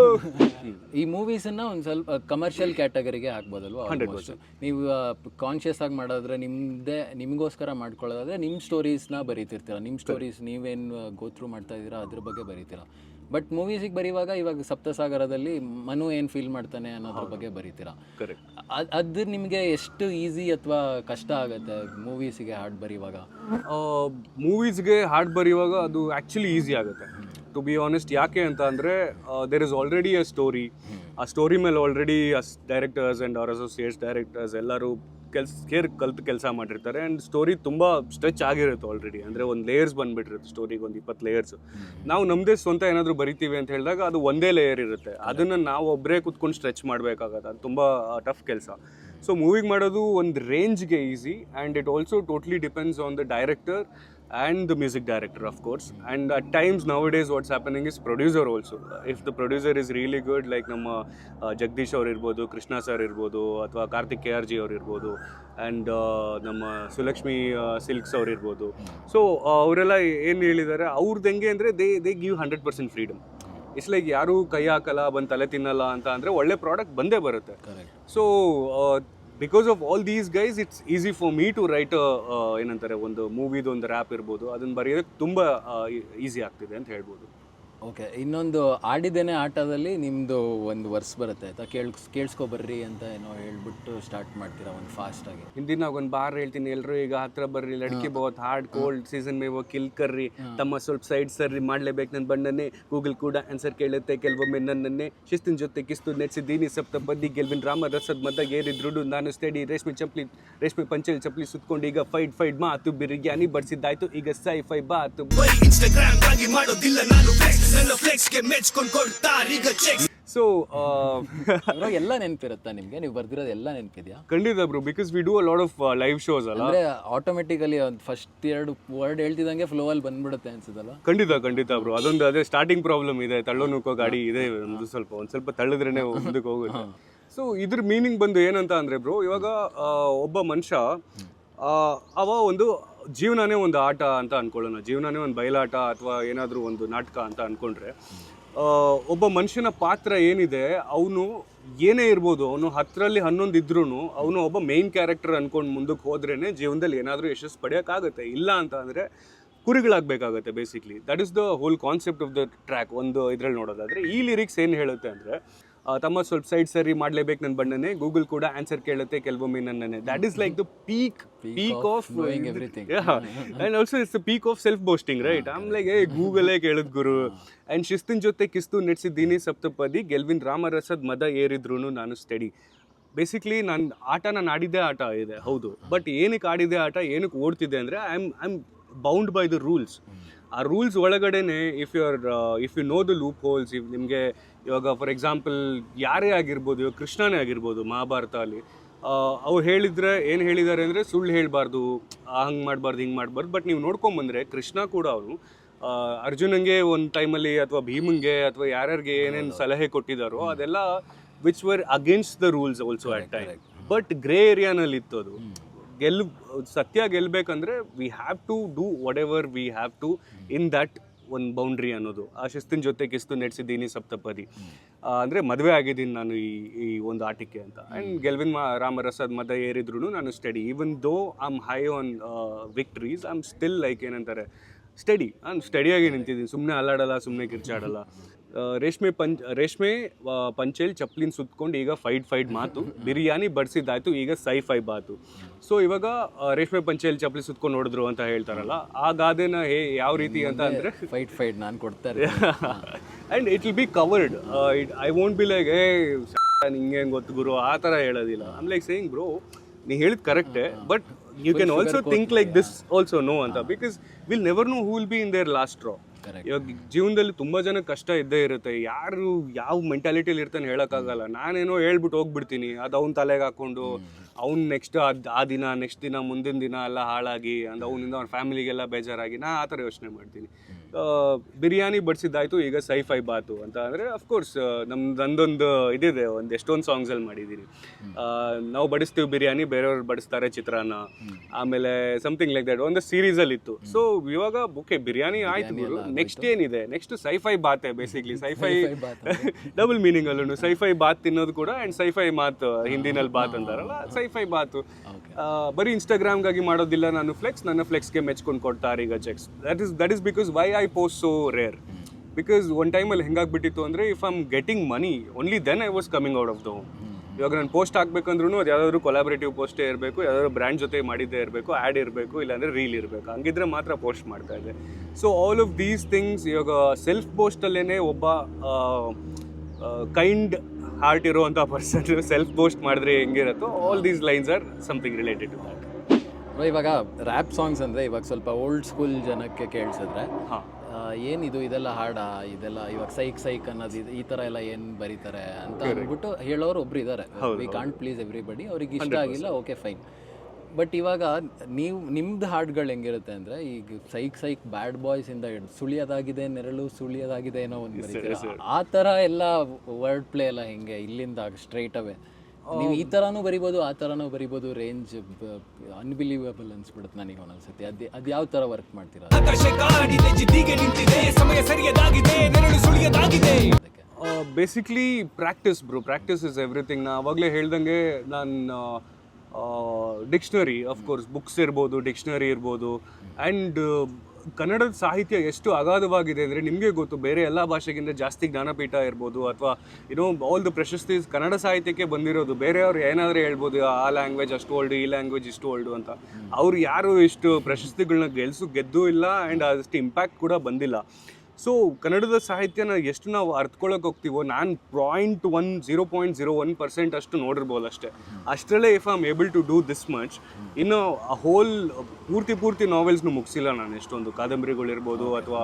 ಈ ಮೂವೀಸನ್ನ ಒಂದು ಸ್ವಲ್ಪ ಕಮರ್ಷಿಯಲ್ ಕ್ಯಾಟಗರಿಗೆ ಹಾಕ್ಬೋದಲ್ವಾ. ನೀವು ಕಾನ್ಷಿಯಸ್ ಆಗಿ ಮಾಡೋದ್ರೆ ನಿಮ್ಮದೇ ನಿಮಗೋಸ್ಕರ ಮಾಡ್ಕೊಳ್ಳೋದಾದ್ರೆ ನಿಮ್ಮ ಸ್ಟೋರೀಸ್ನ ಬರೀತಿರ್ತೀರ. ನಿಮ್ಮ ಸ್ಟೋರೀಸ್ ನೀವೇನು ಗೋತ್ರು ಮಾಡ್ತಾ ಇದ್ದೀರಾ ಅದ್ರ ಬಗ್ಗೆ ಬರೀತೀರಾ. ಬಟ್ ಮೂವೀಸಿಗೆ ಬರೀವಾಗ ಇವಾಗ ಸಪ್ತಸಾಗರದಲ್ಲಿ ಮನು ಏನು ಫೀಲ್ ಮಾಡ್ತಾನೆ ಅನ್ನೋದ್ರ ಬಗ್ಗೆ ಬರೀತೀರಾ? ಕರೆಕ್ಟ್ ಅದ್- ಅದು ನಿಮಗೆ ಎಷ್ಟು ಈಸಿ ಅಥವಾ ಕಷ್ಟ ಆಗುತ್ತೆ ಮೂವೀಸಿಗೆ ಹಾಡು ಬರೀವಾಗ? ಮೂವೀಸ್ಗೆ ಹಾಡು ಬರೆಯುವಾಗ ಅದು ಆ್ಯಕ್ಚುಲಿ ಈಸಿ ಆಗುತ್ತೆ. ಟು ಬಿ ಆನೆಸ್ಟ್ ಯಾಕೆ ಅಂತ ಅಂದರೆ there is already a story ಆ ಸ್ಟೋರಿ ಮೇಲೆ already us directors and hour associates directors ಎಲ್ಲರೂ ಕೆಲ್ಸ ಕೇರ್ ಕಲ್ತು ಕೆಲಸ ಮಾಡಿರ್ತಾರೆ ಆ್ಯಂಡ್ ಸ್ಟೋರಿ ತುಂಬ ಸ್ಟ್ರೆಚ್ ಆಗಿರುತ್ತೆ ಆಲ್ರೆಡಿ ಅಂದರೆ ಒಂದು ಲೇಯರ್ಸ್ ಬಂದುಬಿಟ್ಟಿರುತ್ತೆ ಸ್ಟೋರಿಗೆ ಒಂದು ಇಪ್ಪತ್ತು ಲೇಯರ್ಸ್ ನಾವು ನಮ್ಮದೇ ಸ್ವಂತ ಏನಾದರೂ ಬರಿತೀವಿ ಅಂತ ಹೇಳಿದಾಗ ಅದು ಒಂದೇ ಲೇಯರ್ ಇರುತ್ತೆ. ಅದನ್ನು ನಾವು ಒಬ್ಬರೇ ಕುತ್ಕೊಂಡು ಸ್ಟ್ರೆಚ್ ಮಾಡಬೇಕಾಗತ್ತೆ. ಅದು ತುಂಬ ಟಫ್ ಕೆಲಸ. ಸೊ ಮೂವಿಗೆ ಮಾಡೋದು ಒಂದು ರೇಂಜ್ಗೆ easy and it also totally depends on the director and the music director of course and at times nowadays, what's what's is is producer also if the producer really good, like like ನಮ್ಮ ಜಗದೀಶ್ ಅವ್ರು ಇರ್ಬೋದು Krishna sir ಇರ್ಬೋದು ಅಥವಾ Karthik K R G ಅವ್ರು ಇರ್ಬೋದು and ನಮ್ಮ Sulakshmi silks ಅವ್ರು ಇರ್ಬೋದು ಸೊ ಅವರೆಲ್ಲ ಏನು ಹೇಳಿದ್ದಾರೆ ಅವ್ರದ್ದು ಹೆಂಗೆ ಅಂದರೆ they they give hundred percent freedom it's like ಯಾರೂ ಕೈ ಹಾಕಲ್ಲ ಬಂದು ತಲೆ ತಿನ್ನಲ್ಲ ಅಂತ ಅಂದರೆ ಒಳ್ಳೆ ಪ್ರಾಡಕ್ಟ್ ಬಂದೇ ಬರುತ್ತೆ. Correct so because of all these guys it's easy for me to write ಏನಂತಾರೆ, ಒಂದು ಮೂವಿದು ಒಂದು ರ್ಯಾಪ್ ಇರ್ಬೋದು. ಅದನ್ನು ಬರೆಯೋದಕ್ಕೆ ತುಂಬ ಈಸಿ ಆಗ್ತಿದೆ ಅಂತ ಹೇಳ್ಬೋದು. ಓಕೆ ಇನ್ನೊಂದು ಆಡಿದ್ದೇನೆ ಆಟದಲ್ಲಿ ನಿಮ್ಮದು ಒಂದು ವರ್ಸ್ ಬರುತ್ತೆ ಆಯ್ತಾ? ಕೇಳ್ಸ್ ಕೇಳಿಸ್ಕೊಬರ್ರಿ ಅಂತ ಏನೋ ಹೇಳ್ಬಿಟ್ಟು ಸ್ಟಾರ್ಟ್ ಮಾಡ್ತೀರಾ ಒಂದು ಫಾಸ್ಟಾಗಿ ಹಿಂದಿನ ಒಂದು ಬಾರ್ ಹೇಳ್ತೀನಿ ಎಲ್ಲರೂ ಈಗ ಹತ್ರ ಬರ್ರಿ ಲಡ್ಕಿ ಬಹುತ್ ಹಾರ್ಡ್ ಕೋಲ್ಡ್ ಸೀಸನ್ ಮೇವ ಕಿಲ್ ಕರ್ರಿ ತಮ್ಮ ಸ್ವಲ್ಪ ಸೈಡ್ ಸರ್ರಿ ಮಾಡಲೇಬೇಕು ನನ್ನ ಬಣ್ಣನೇ. ಗೂಗಲ್ ಕೂಡ ಆನ್ಸರ್ ಕೇಳುತ್ತೆ ಕೆಲವೊಮ್ಮೆ ನನ್ನನ್ನೇ. ಶಿಸ್ತಿನ ಜೊತೆ ಕಿಸ್ತು ನೆಡ್ಸಿದ್ದೀನಿ ಸಪ್ತ ಬದ್ದಿ ಗೆಲ್ವಿನ್ ರಾಮ ರಸದ್ ಏರಿ ದೃಢ ನಾನು ಸ್ಟಡಿ ರೇಷ್ಮೆ ಚಪ್ಲಿ ರೇಷ್ಮೆ ಪಂಚಲಿ ಚಪ್ಲಿ ಸುತ್ಕೊಂಡು ಈಗ ಫೈಟ್ ಫೈಟ್ ಮಾತು ಬಿರಿಯಾನಿ ಬಡಿಸಿದ್ದಾಯ್ತು. ಈಗ ಸೈ ಫೈ ಬಾತು. ಅತು ಇನ್ಸ್ಟಾಗ್ರಾಮ್ ಆಗಿ ಮಾಡೋದಿಲ್ಲ ನಾನು ಫ್ಲೆಕ್ಸ್ ನನ್ನ ಮೆಚ್ಕೊಂಡು ಮೆಚ್ಕೊಂಡ್ ಕೊಡ್ತಾರೀಗ ಚೆಕ್ ಸೊ ಇವಾಗ [laughs] ಎಲ್ಲ ನೆನಪಿರುತ್ತಾ ನಿಮಗೆ? ನೀವು ಬರ್ದಿರೋದು ಎಲ್ಲ ನೆನಪಿದ್ಯಾ? ಖಂಡಿತ bro because we do a lot of live shows ಅಲ್ಲ. ಅಂದರೆ ಆಟೋಮೆಟಿಕಲಿ ಒಂದು ಫಸ್ಟ್ ಎರಡು ವರ್ಡ್ ಹೇಳ್ತಿದ್ದಂಗೆ ಫ್ಲೋ ಅಲ್ಲಿ ಬಂದ್ಬಿಡುತ್ತೆ ಅನ್ಸುತ್ತಲ್ಲ ಖಂಡಿತ ಖಂಡಿತ ಬ್ರೋ ಅದೊಂದು ಅದೇ ಸ್ಟಾರ್ಟಿಂಗ್ ಪ್ರಾಬ್ಲಮ್ ಇದೆ. ತಳ್ಳೋ ನುಕ್ಕೋ ಗಾಡಿ ಇದೆ ಒಂದು ಸ್ವಲ್ಪ ಒಂದು ಸ್ವಲ್ಪ ತಳ್ಳಿದ್ರೇನೆ ಮುಂದಕ್ಕೆ ಹೋಗುತ್ತೆ. ಸೊ ಇದ್ರ ಮೀನಿಂಗ್ ಬಂದು ಏನಂತ ಅಂದ್ರೆ ಬ್ರೋ ಇವಾಗ ಒಬ್ಬ ಮನುಷ್ಯ ಅವ ಒಂದು ಜೀವನನೇ ಒಂದು ಆಟ ಅಂತ ಅನ್ಕೊಳ್ಳೋಣ. ಜೀವನನೇ ಒಂದು ಬಯಲಾಟ ಅಥವಾ ಏನಾದರೂ ಒಂದು ನಾಟಕ ಅಂತ ಅಂದ್ಕೊಂಡ್ರೆ ಒಬ್ಬ ಮನುಷ್ಯನ ಪಾತ್ರ ಏನಿದೆ, ಅವನು ಏನೇ ಇರ್ಬೋದು, ಅವನು ಹತ್ತರಲ್ಲಿ ಹನ್ನೊಂದು ಇದ್ರೂ ಅವನು ಒಬ್ಬ ಮೇನ್ ಕ್ಯಾರೆಕ್ಟರ್ ಅಂದ್ಕೊಂಡು ಮುಂದಕ್ಕೆ ಹೋದ್ರೇ ಜೀವನದಲ್ಲಿ ಏನಾದರೂ ಯಶಸ್ಸು ಪಡೆಯೋಕ್ಕಾಗುತ್ತೆ. ಇಲ್ಲ ಅಂತ ಅಂದರೆ ಕುರಿಗಳಾಗಬೇಕಾಗತ್ತೆ basically that is the whole concept of the track ಒಂದು ಇದ್ರಲ್ಲಿ ನೋಡೋದಾದರೆ, ಈ ಲಿರಿಕ್ಸ್ ಏನು ಹೇಳುತ್ತೆ ಅಂದರೆ ತಮ್ಮ ಸ್ವಲ್ಪ ಸೈಡ್ ಸರಿ ಮಾಡಲೇಬೇಕು ನನ್ನ ಬಣ್ಣನೆ. ಗೂಗಲ್ ಕೂಡ ಆನ್ಸರ್ ಕೇಳುತ್ತೆ ಕೆಲವೊಮ್ಮೆ ನನ್ನನ್ನೇ. That is like the peak peak of everything. And also it's the peak of self boosting right um like ಏ ಗೂಗಲೇ ಕೇಳಿದ್ ಗುರು. ಆ್ಯಂಡ್ ಶಿಸ್ತಿನ ಜೊತೆ ಕಿಸ್ತು ನಡೆಸಿದ್ದೀನಿ ಸಪ್ತಪದಿ. ಗೆಲ್ವಿನ್ ರಾಮರಸದ್ ಮದ ಏರಿದ್ರು ನಾನು ಸ್ಟಡಿ ಬೇಸಿಕ್ಲಿ ನಾನು ಆಟ ನಾನು ಆಡಿದ್ದೇ ಆಟ ಇದೆ ಹೌದು. ಬಟ್ ಏನಕ್ಕೆ ಆಡಿದ್ದೆ ಆಟ ಏನಕ್ಕೆ ಓಡ್ತಿದೆ ಅಂದರೆ I am I am bound by the rules ಆ ರೂಲ್ಸ್ ಒಳಗಡೆನೆ if you are if you know the loopholes if ನಿಮಗೆ ಇವಾಗ ಫಾರ್ ಎಕ್ಸಾಂಪಲ್ ಯಾರೇ ಆಗಿರ್ಬೋದು ಇವಾಗ ಕೃಷ್ಣನೇ ಆಗಿರ್ಬೋದು ಮಹಾಭಾರತ ಅಲ್ಲಿ ಅವ್ರು ಹೇಳಿದ್ರೆ ಏನು ಹೇಳಿದ್ದಾರೆ ಅಂದರೆ ಸುಳ್ಳು ಹೇಳಬಾರ್ದು ಹಂಗೆ ಮಾಡಬಾರ್ದು ಹಿಂಗೆ ಮಾಡಬಾರ್ದು ಬಟ್ ನೀವು ನೋಡ್ಕೊಂಬಂದರೆ ಕೃಷ್ಣ ಕೂಡ ಅವರು ಅರ್ಜುನಂಗೆ ಒಂದು ಟೈಮಲ್ಲಿ ಅಥವಾ ಭೀಮಂಗೆ ಅಥವಾ ಯಾರ್ಯಾರಿಗೆ ಏನೇನು ಸಲಹೆ ಕೊಟ್ಟಿದ್ದಾರೋ ಅದೆಲ್ಲ which were against the rules also at time but gray ಏರಿಯಾನಲ್ಲಿ ಇತ್ತು ಅದು. ಗೆಲ್ ಸತ್ಯ ಗೆಲ್ಲಬೇಕಂದ್ರೆ we have to do whatever we have to in that ಒಂದು ಬೌಂಡ್ರಿ ಅನ್ನೋದು. ಆ ಶಿಸ್ತಿನ ಜೊತೆ ಕಿಸ್ತು ನಡೆಸಿದ್ದೀನಿ ಸಪ್ತಪದಿ. ಅಂದರೆ ಮದುವೆ ಆಗಿದ್ದೀನಿ ನಾನು ಈ ಈ ಒಂದು ಆಟಿಕೆ ಅಂತ. ಆ್ಯಂಡ್ ಗೆಲ್ವಿನ್ ಮಾ ರಾಮರಸದ ಮದ ಏರಿದ್ರು ನಾನು steady even though um high on victories I am still like ಏನಂತಾರೆ ಸ್ಟಡಿ ನಾನು ಸ್ಟಡಿಯಾಗಿ ನಿಂತಿದ್ದೀನಿ. ಸುಮ್ಮನೆ ಅಲ್ಲಾಡಲ್ಲ ಸುಮ್ಮನೆ ಕಿರ್ಚಾಡಲ್ಲ. ರೇಷ್ಮೆ ಪಂಚ್ ರೇಷ್ಮೆ ಪಂಚೇಲ್ ಚಪ್ಲಿನ ಸುತ್ಕೊಂಡು ಈಗ ಫೈಟ್ ಫೈಟ್ ಮಾತು. ಬಿರಿಯಾನಿ ಬಡಿಸಿದ್ದಾಯ್ತು ಈಗ ಸೈ ಫೈ ಬಾತು. ಸೊ ಇವಾಗ ರೇಷ್ಮೆ ಪಂಚೇಲ್ ಚಪ್ಲಿ ಸುತ್ಕೊಂಡು ನೋಡಿದ್ರು ಅಂತ ಹೇಳ್ತಾರಲ್ಲ ಆ ಗಾದೆನ ಹೇ ಯಾವ ರೀತಿ ಅಂತ ಅಂದರೆ ಫೈಟ್ ಫೈಟ್ ನಾನು ಕೊಡ್ತಾರೆ and it will be covered it I won't be like ಏ ನಿಂಗೆ ಗೊತ್ತು ಗುರು? ಆ ಥರ ಹೇಳೋದಿಲ್ಲ. ಆಮ್ ಲೈಕ್ ಸೇಯಿಂಗ್ ಬ್ರೋ ನೀ ಹೇಳಿದ ಕರೆಕ್ಟೇ but you can also think like this also no ಅಂತ. Because will never know who will be in there last draw. ಇವಾಗ ಜೀವನದಲ್ಲಿ ತುಂಬಾ ಜನ ಕಷ್ಟ ಇದ್ದೇ ಇರುತ್ತೆ. ಯಾರು ಯಾವ ಮೆಂಟಾಲಿಟಿಲಿ ಇರ್ತಾನೆ ಹೇಳೋಕ್ಕಾಗಲ್ಲ. ನಾನೇನೋ ಹೇಳ್ಬಿಟ್ಟು ಹೋಗ್ಬಿಡ್ತೀನಿ. ಅದು ಅವ್ನ ತಲೆಗೆ ಹಾಕೊಂಡು ಅವ್ನು ನೆಕ್ಸ್ಟ್ ಆ ದಿನ ನೆಕ್ಸ್ಟ್ ದಿನ ಮುಂದಿನ ದಿನ ಎಲ್ಲ ಹಾಳಾಗಿ ಅಂದ್ ಅವನಿಂದ ಅವ್ನ ಫ್ಯಾಮಿಲಿಗೆಲ್ಲ ಬೇಜಾರಾಗಿ ನಾ ಆ ಥರ ಯೋಚನೆ ಮಾಡ್ತೀನಿ. ಬಿರಿಯಾನಿ ಬಡಿಸಿದ್ದಾಯ್ತು ಈಗ ಸೈಫೈ ಬಾತು ಅಂತ ಅಂದರೆ ಅಫ್ಕೋರ್ಸ್ ನಮ್ದು ನಂದೊಂದು ಇದಿದೆ ಒಂದು ಎಷ್ಟೊಂದು ಸಾಂಗ್ಸಲ್ಲಿ ಮಾಡಿದ್ದೀನಿ ನಾವು ಬಡಿಸ್ತೀವಿ ಬಿರಿಯಾನಿ ಬೇರೆಯವ್ರು ಬಡಿಸ್ತಾರೆ ಚಿತ್ರಾನ್ನ. ಆಮೇಲೆ ಸಮಥಿಂಗ್ ಲೈಕ್ ದಟ್ ಒಂದು ಸೀರೀಸಲ್ಲಿ ಇತ್ತು. ಸೊ ಇವಾಗ ಓಕೆ ಬಿರಿಯಾನಿ ಆಯ್ತು ನೆಕ್ಸ್ಟ್ ಏನಿದೆ? ನೆಕ್ಸ್ಟ್ ಸೈಫೈ ಬಾತೆ ಬೇಸಿಕ್ಲಿ ಸೈಫೈ ಡಬಲ್ ಮೀನಿಂಗ್ ಅಲ್ಲೂ ಸೈಫೈ ಬಾತ್ ತಿನ್ನೋದು ಕೂಡ ಅಂಡ್ ಸೈಫೈ ಮಾತು ಹಿಂದಿನಲ್ಲಿ ಬಾತ್ ಅಂತಾರಲ್ಲ ಸೈಫೈ ಬಾತು. ಬರೀ ಇನ್ಸ್ಟಾಗ್ರಾಮ್ಗಾಗಿ ಮಾಡೋದಿಲ್ಲ ನಾನು ಫ್ಲೆಕ್ಸ್ ನನ್ನ ಫ್ಲೆಕ್ಸ್ಗೆ ಮೆಚ್ಕೊಂಡು ಕೊಡ್ತಾರೆ ಈಗ checks that is that is because why I post so rare because one ಟೈಮಲ್ಲಿ ಹೆಂಗಾಗ್ಬಿಟ್ಟಿತ್ತು ಅಂದರೆ if I'm getting money only then I was coming out of the home ಇವಾಗ ನಾನು ಪೋಸ್ಟ್ ಹಾಕ್ಬೇಕಂದ್ರೂ ಅದು ಯಾವ್ದಾದ್ರು ಕೊಲಾಬ್ರೇಟಿವ್ ಪೋಸ್ಟೇ ಇರಬೇಕು, ಯಾವ್ದಾದ್ರು ಬ್ರ್ಯಾಂಡ್ ಜೊತೆ ಮಾಡಿದ್ದೇ ಇರಬೇಕು ಆ್ಯಡ್ ಇರಬೇಕು, ಇಲ್ಲಾಂದರೆ ರೀಲ್ ಇರಬೇಕು. ಹಂಗಿದ್ರೆ ಮಾತ್ರ ಪೋಸ್ಟ್ ಮಾಡ್ತಾ ಇದೆ so all of these things ಇವಾಗ ಸೆಲ್ಫ್ ಪೋಸ್ಟಲ್ಲೇ ಒಬ್ಬ ಕೈಂಡ್ ಹಾರ್ಟ್ ಇರುವಂಥ ಪರ್ಸನ್ ಸೆಲ್ಫ್ ಪೋಸ್ಟ್ ಮಾಡಿದ್ರೆ ಹೆಂಗಿರುತ್ತೋ all these lines are something related to that ಇವಾಗ ರ್ಯಾಪ್ ಸಾಂಗ್ಸ್ ಅಂದರೆ ಇವಾಗ ಸ್ವಲ್ಪ ಓಲ್ಡ್ ಸ್ಕೂಲ್ ಜನಕ್ಕೆ ಕೇಳಿಸಿದ್ರೆ ಏನಿದು ಇದೆಲ್ಲ ಹಾಡ ಇದೆಲ್ಲ ಇವಾಗ ಸೈಕ್ ಸೈಕ್ ಅನ್ನೋದು ಈ ಥರ ಎಲ್ಲ ಏನು ಬರೀತಾರೆ ಅಂತ ಅಂದ್ಬಿಟ್ಟು ಹೇಳೋರು ಒಬ್ರು ಇದ್ದಾರೆ ವಿ ಕಾಂಟ್ ಪ್ಲೀಸ್ ಎವ್ರಿಬಡಿ ಅವ್ರಿಗೆ ಇಷ್ಟ ಆಗಿಲ್ಲ ಓಕೆ ಫೈನ್ ಬಟ್ ಇವಾಗ ನೀವು ನಿಮ್ದು ಹಾಡುಗಳು ಹೆಂಗಿರುತ್ತೆ ಅಂದರೆ ಈಗ ಸೈಕ್ ಸೈಕ್ ಬ್ಯಾಡ್ ಬಾಯ್ಸ್ ಇಂದ ಹಿಡ್ದು ಸುಳಿಯೋದಾಗಿದೆ ನೆರಳು ಸುಳಿಯೋದಾಗಿದೆ ಏನೋ ಒಂದು ಆ ಥರ ಎಲ್ಲ ವರ್ಡ್ ಪ್ಲೇ ಎಲ್ಲ ಹೆಂಗೆ ಇಲ್ಲಿಂದ ಸ್ಟ್ರೈಟ್ ಅವೇ ನೀವು ಈ ಥರನೂ ಬರಿಬೋದು ಆ ಥರನೂ ಬರಿಬೋದು ರೇಂಜ್ ಅನ್ಬಿಲೀವಬಲ್ ಅನ್ಸ್ಬಿಡುತ್ತೆ ನನಗೆ ಒಂದೊಂದ್ಸತಿ ಅದೇ ಅದು ಯಾವ ಥರ ವರ್ಕ್ ಮಾಡ್ತೀರಾ? ಆಕಾಶ ಕಾಡಿದೆ ಜಿದ್ದಿಗೆ ನಿಂತಿದೆ ಸಮಯ ಸರಿಯದಾಗಿದೆ ನೆರಳು ಸುಳಿಯದಾಗಿದೆ. ಅದಕ್ಕೆ. Basically practice bro practice is everything ನಾ ಅವಾಗಲೇ ಹೇಳ್ದಂಗೆ ನಾನು ಡಿಕ್ಷ್ನರಿ ಅಫ್ಕೋರ್ಸ್ ಬುಕ್ಸ್ ಇರ್ಬೋದು ಡಿಕ್ಷನರಿ ಇರ್ಬೋದು ಆ್ಯಂಡ್ ಕನ್ನಡದ ಸಾಹಿತ್ಯ ಎಷ್ಟು ಅಗಾಧವಾಗಿದೆ ಅಂದರೆ ನಿಮಗೆ ಗೊತ್ತು. ಬೇರೆ ಎಲ್ಲ ಭಾಷೆಗಿಂತ ಜಾಸ್ತಿ ಜ್ಞಾನಪೀಠ ಇರ್ಬೋದು ಅಥವಾ ಏನೋ ಆಲ್ ದ ಪ್ರಶಸ್ತಿ ಕನ್ನಡ ಸಾಹಿತ್ಯಕ್ಕೆ ಬಂದಿರೋದು. ಬೇರೆಯವ್ರು ಏನಾದರೂ ಹೇಳ್ಬೋದು ಆ ಲ್ಯಾಂಗ್ವೇಜ್ ಅಷ್ಟು ಓಲ್ಡು ಈ ಲ್ಯಾಂಗ್ವೇಜ್ ಇಷ್ಟು ಓಲ್ಡು ಅಂತ. ಅವ್ರು ಯಾರು ಇಷ್ಟು ಪ್ರಶಸ್ತಿಗಳನ್ನ ಗೆಲ್ಸು ಗೆದ್ದೂ ಇಲ್ಲ ಆ್ಯಂಡ್ ಅಷ್ಟು ಇಂಪ್ಯಾಕ್ಟ್ ಕೂಡ ಬಂದಿಲ್ಲ. ಸೊ ಕನ್ನಡದ ಸಾಹಿತ್ಯನ ಎಷ್ಟು ನಾವು ಅರ್ತ್ಕೊಳ್ಳೋಕೆ ಹೋಗ್ತೀವೋ, ನಾನು point one zero point zero one percent ಅಷ್ಟು ನೋಡಿರ್ಬೋದು ಅಷ್ಟೇ. ಅಷ್ಟರಲ್ಲೇ if I am able to do this much ಇನ್ನು ಹೋಲ್ ಪೂರ್ತಿ ಪೂರ್ತಿ ನಾವೆಲ್ಸ್ನು ಮುಗಿಸಿಲ್ಲ ನಾನು ಎಷ್ಟೊಂದು. ಕಾದಂಬರಿಗಳಿರ್ಬೋದು ಅಥವಾ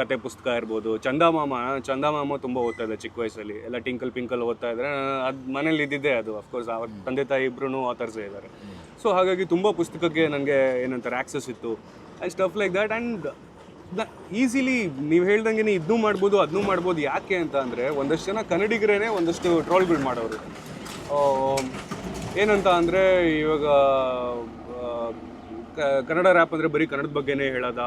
ಕತೆ ಪುಸ್ತಕ ಇರ್ಬೋದು. ಚಂದಮಾಮ ಚಂದಮಾಮ ತುಂಬ ಓದ್ತಾ ಇದ್ದೆ ಚಿಕ್ಕ ವಯಸ್ಸಲ್ಲಿ. ಎಲ್ಲ ಟಿಂಕಲ್ ಪಿಂಕಲ್ ಓದ್ತಾ ಇದ್ರೆ, ಅದು ಮನೇಲಿ ಇದ್ದಿದ್ದೆ ಅದು ಅಫ್ಕೋರ್ಸ್ ಅವ್ರ ತಂದೆ ತಾಯಿ ಇಬ್ಬರೂ ಆಥರ್ಸೇ ಇದ್ದಾರೆ ಸೊ ಹಾಗಾಗಿ ತುಂಬ ಪುಸ್ತಕಕ್ಕೆ ನನಗೆ ಏನಂತಾರೆ ಆ್ಯಕ್ಸಸ್ ಇತ್ತು. And stuff like that and easily ನೀವು ಹೇಳ್ದಂಗೆ ಇದನ್ನೂ ಮಾಡ್ಬೋದು ಅದನ್ನೂ ಮಾಡ್ಬೋದು, ಯಾಕೆ ಅಂತ ಅಂದರೆ ಒಂದಷ್ಟು ಜನ ಕನ್ನಡಿಗರೇ ಒಂದಷ್ಟು ಟ್ರೋಲ್ಗಳು ಮಾಡೋರು. ಏನಂತ ಅಂದರೆ ಇವಾಗ ಕನ್ನಡ ರ್ಯಾಪ್ ಅಂದರೆ ಬರೀ ಕನ್ನಡದ ಬಗ್ಗೆನೇ ಹೇಳೋದ.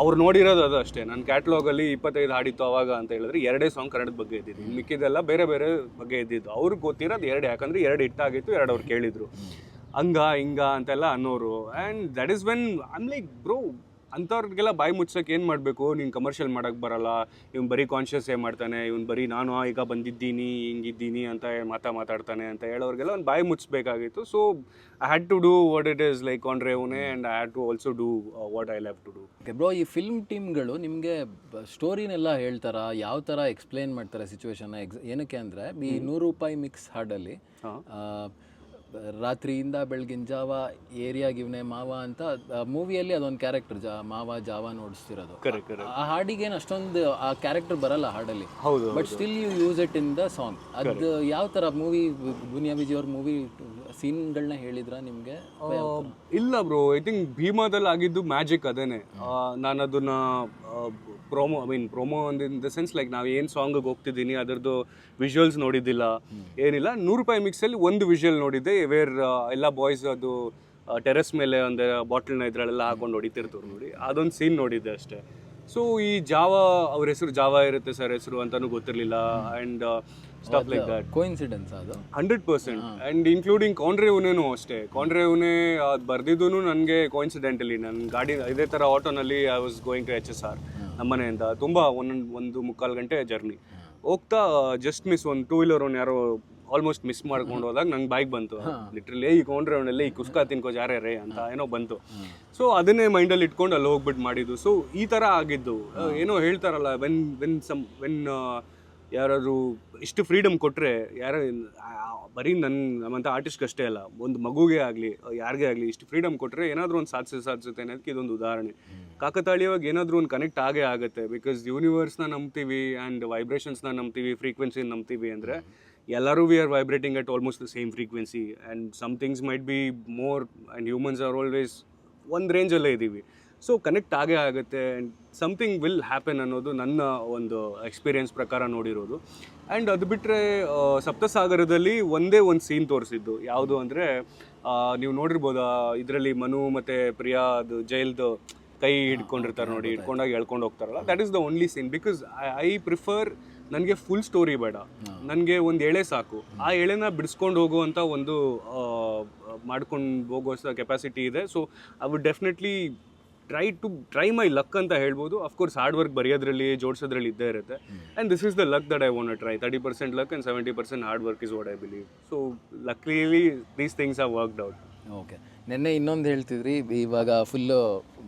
ಅವ್ರು ನೋಡಿರೋದು ಅದು ಅಷ್ಟೇ. ನನ್ನ ಕ್ಯಾಟ್ಲಾಗಲ್ಲಿ ಇಪ್ಪತ್ತೈದು ಹಾಡಿತ್ತು ಅವಾಗ ಅಂತ ಹೇಳಿದ್ರೆ ಎರಡೇ ಸಾಂಗ್ ಕನ್ನಡದ ಬಗ್ಗೆ ಇದ್ದಿದ್ದು. ಮಿಕ್ಕಿದೆಲ್ಲ ಬೇರೆ ಬೇರೆ ಬಗ್ಗೆ ಇದ್ದಿದ್ದು. ಅವ್ರಿಗೆ ಗೊತ್ತಿರೋದು ಎರಡು, ಯಾಕಂದರೆ ಎರಡು ಹಿಟ್ಟಾಗಿತ್ತು ಎರಡು ಅವ್ರು ಕೇಳಿದರು. ಹಂಗ ಹಿಂಗ ಅಂತೆಲ್ಲ ಅನ್ನೋರು. And that is when I'm like bro ಅಂಥವ್ರಿಗೆಲ್ಲ ಬಾಯಿ ಮುಚ್ಚಕ್ಕೆ ಏನು ಮಾಡಬೇಕು? ನೀನು ಕಮರ್ಷಿಯಲ್ ಮಾಡೋಕ್ಕೆ ಬರಲ್ಲ ಇವ್ನು ಬರೀ ಕಾನ್ಷಿಯಸ್ ಏ ಮಾಡ್ತಾನೆ ಇವ್ನು ಬರೀ ನಾನು ಈಗ ಬಂದಿದ್ದೀನಿ ಹಿಂಗಿದ್ದೀನಿ ಅಂತ ಮಾತಾ ಮಾತಾಡ್ತಾನೆ ಅಂತ ಹೇಳೋರಿಗೆಲ್ಲ ಒಂದು ಬಾಯಿ ಮುಚ್ಚಬೇಕಾಗಿತ್ತು. So I had to do what it is like on ರೇವ್ನೆ and I had to also do what I love to do bro ಈ ಫಿಲ್ಮ್ ಟೀಮ್ಗಳು ನಿಮಗೆ ಸ್ಟೋರಿನೆಲ್ಲ ಹೇಳ್ತಾರಾ? ಯಾವ ಥರ ಎಕ್ಸ್ಪ್ಲೇನ್ ಮಾಡ್ತಾರೆ ಸಿಚುವೇಶನ್ನ ಎಕ್ಸ್ ಏನಕ್ಕೆ ಅಂದರೆ ಈ ನೂರು ರೂಪಾಯಿ ಮಿಕ್ಸ್ ಹಾಡಲ್ಲಿ ರಾತ್ರಿಯಿಂದ ಬೆಳಗಿನ ಜಾವ ಏರಿಯಾ ಗಿವ್ನೆ ಮಾವ ಅಂತ ಮೂವಿಯಲ್ಲಿ ಅದೊಂದು ಕ್ಯಾರೆಕ್ಟರ್ ಜಾ ಮಾವ ಜಾವ ನೋಡಿಸ್ತಿರೋದು ಆ ಹಾಡಿಗೇನು ಅಷ್ಟೊಂದು ಆ ಕ್ಯಾರೆಕ್ಟರ್ ಬರಲ್ಲ ಹಾಡಲ್ಲಿ. ಹೌದು but still you use it in the song ಅದು ಯಾವ ಥರ ಮೂವಿ ಬುನಿಯಾ ವಿಜಿ ಅವ್ರ ಮೂವಿ ಸೀನ್ಗಳನ್ನ ಹೇಳಿದ್ರ ನಿಮಗೆ? ಇಲ್ಲ ಬ್ರೋ ಐ ಥಿಂಕ್ ಭೀಮಾದಲ್ಲಿ ಆಗಿದ್ದು ಮ್ಯಾಜಿಕ್ ಅದೇನೆ ನಾನು ಅದನ್ನ promo I mean promo in the sense like ನಾವು ಏನು ಸಾಂಗಿಗೆ ಹೋಗ್ತಿದ್ದೀನಿ ಅದರದ್ದು ವಿಜುವಲ್ಸ್ ನೋಡಿದ್ದಿಲ್ಲ. ಏನಿಲ್ಲ ನೂರು ರೂಪಾಯಿ ಮಿಕ್ಸಲ್ಲಿ ಒಂದು ವಿಜುವಲ್ ನೋಡಿದ್ದೆ ವೇರ್ ಎಲ್ಲ ಬಾಯ್ಸ್ ಅದು ಟೆರೆಸ್ ಮೇಲೆ ಒಂದು ಬಾಟಲ್ನ ಇದರಲ್ಲೆಲ್ಲ ಹಾಕೊಂಡು ಹೊಡಿತಿರ್ತವ್ರು ನೋಡಿ. ಅದೊಂದು ಸೀನ್ ನೋಡಿದ್ದೆ ಅಷ್ಟೇ. ಸೊ ಈ ಜಾವ ಅವ್ರ ಹೆಸರು ಜಾವ ಇರುತ್ತೆ ಸರ್ ಹೆಸರು ಅಂತಲೂ ಗೊತ್ತಿರಲಿಲ್ಲ. And stuff like that coincidence ಅದು? ಹಂಡ್ರೆಡ್ ಪರ್ಸೆಂಟ್ ಆ್ಯಂಡ್ ಇನ್ಕ್ಲೂಡಿಂಗ್ ಕಾನ್ರೇವ್ನೇನು ಅಷ್ಟೇ. ಕಾನ್ರೇವ್ನೇ ಅದು ಬರ್ದಿದ್ದು ನನಗೆ ಕೋಇನ್ಸಿಡೆಂಟಲಿ ನನ್ನ ಗಾಡಿ ಇದೇ ಥರ ಆಟೋನಲ್ಲಿ I was going to H S R ನಮ್ಮನೆಯಿಂದ. ತುಂಬ ಒಂದೊಂದು ಒಂದು ಮುಕ್ಕಾಲು ಗಂಟೆ ಜರ್ನಿ ಹೋಗ್ತಾ ಜಸ್ಟ್ ಮಿಸ್ ಒಂದು ಟೂ ವೀಲರ್ ಒನ್ ಯಾರೋ ಆಲ್ಮೋಸ್ಟ್ ಮಿಸ್ ಮಾಡ್ಕೊಂಡು ಹೋದಾಗ ನಂಗೆ ಬೈಕ್ ಬಂತು. ಲಿಟ್ರಲಿ ಈ ಕೊಂಡ್ರೆ ಅವನಲ್ಲಿ ಈ ಕುಸ್ಕಾ ತಿನ್ಕೋ ಜಾರೇ ರೇ ಅಂತ ಏನೋ ಬಂತು. ಸೊ ಅದನ್ನೇ ಮೈಂಡಲ್ಲಿ ಇಟ್ಕೊಂಡು ಅಲ್ಲಿ ಹೋಗ್ಬಿಟ್ಟು ಮಾಡಿದ್ದು. ಸೊ ಈ ಥರ ಆಗಿದ್ದು. ಏನೋ ಹೇಳ್ತಾರಲ್ಲ ವೆನ್ ವೆನ್ ಸಮ್ ವೆನ್ ಯಾರಾದ್ರು ಇಷ್ಟು ಫ್ರೀಡಮ್ ಕೊಟ್ಟರೆ ಯಾರ ಬರೀ ನನ್ನ ನಮ್ಮಂಥ ಆರ್ಟಿಸ್ಟ್ಗೆ ಅಷ್ಟೇ ಅಲ್ಲ ಒಂದು ಮಗುಗೆ ಆಗಲಿ ಯಾರಿಗೇ ಆಗಲಿ ಇಷ್ಟು ಫ್ರೀಡಮ್ ಕೊಟ್ಟರೆ ಏನಾದರೂ ಒಂದು ಸಾಧಿಸಿ ಸಾಧಿಸುತ್ತೆ ಅನ್ನೋದಕ್ಕೆ ಇದೊಂದು ಉದಾಹರಣೆ. ಕಾಕತಾಳೀಯವಾಗಿ ಏನಾದರೂ ಒಂದು ಕನೆಕ್ಟ್ ಆಗೇ ಆಗುತ್ತೆ ಬಿಕಾಸ್ ಯೂನಿವರ್ಸ್ನ ನಂಬ್ತೀವಿ ಆ್ಯಂಡ್ ವೈಬ್ರೇಷನ್ಸ್ನ ನಂಬ್ತೀವಿ ಫ್ರೀಕ್ವೆನ್ಸಿನ ನಂಬ್ತೀವಿ ಅಂದರೆ ಎಲ್ಲರೂ we are vibrating at almost the same frequency and some things might be more and humans are always ಒಂದು ರೇಂಜಲ್ಲೇ ಇದ್ದೀವಿ ಸೊ ಕನೆಕ್ಟ್ ಆಗೇ ಆಗುತ್ತೆ ಆ್ಯಂಡ್ ಸಮಥಿಂಗ್ ವಿಲ್ ಹ್ಯಾಪನ್ ಅನ್ನೋದು ನನ್ನ ಒಂದು ಎಕ್ಸ್ಪೀರಿಯನ್ಸ್ ಪ್ರಕಾರ ನೋಡಿರೋದು. ಆ್ಯಂಡ್ ಅದು ಬಿಟ್ಟರೆ ಸಪ್ತಸಾಗರದಲ್ಲಿ ಒಂದೇ ಒಂದು ಸೀನ್ ತೋರಿಸಿದ್ದು. ಯಾವುದು ಅಂದರೆ ನೀವು ನೋಡಿರ್ಬೋದು ಇದರಲ್ಲಿ ಮನು ಮತ್ತು ಪ್ರಿಯಾ ಅದು ಜೈಲ್ದು ಕೈ ಹಿಡ್ಕೊಂಡಿರ್ತಾರೆ ನೋಡಿ ಹಿಡ್ಕೊಂಡಾಗ ಹೇಳ್ಕೊಂಡು ಹೋಗ್ತಾರಲ್ಲ that is the only scene because I prefer ನನಗೆ ಫುಲ್ ಸ್ಟೋರಿ ಬೇಡ. ನನಗೆ ಒಂದು ಎಳೆ ಸಾಕು. ಆ ಎಳೆನ ಬಿಡಿಸ್ಕೊಂಡು ಹೋಗುವಂಥ ಒಂದು ಮಾಡ್ಕೊಂಡು ಹೋಗುವಷ್ಟು ಕೆಪಾಸಿಟಿ ಇದೆ. So I would definitely try to try my luck ಅಂತ ಹೇಳ್ಬೋದು. ಅಫ್ಕೋರ್ಸ್ ಹಾರ್ಡ್ ವರ್ಕ್ ಬರೆಯೋದ್ರಲ್ಲಿ ಜೋಡಿಸೋದ್ರಲ್ಲಿ ಇದ್ದೇ ಇರುತ್ತೆ. And this is the luck that I want try thirty percent luck and seventy percent hard work is what I believe so luckily these things are worked out okay ನಿನ್ನೆ ಇನ್ನೊಂದು ಹೇಳ್ತಿದ್ರಿ ಇವಾಗ full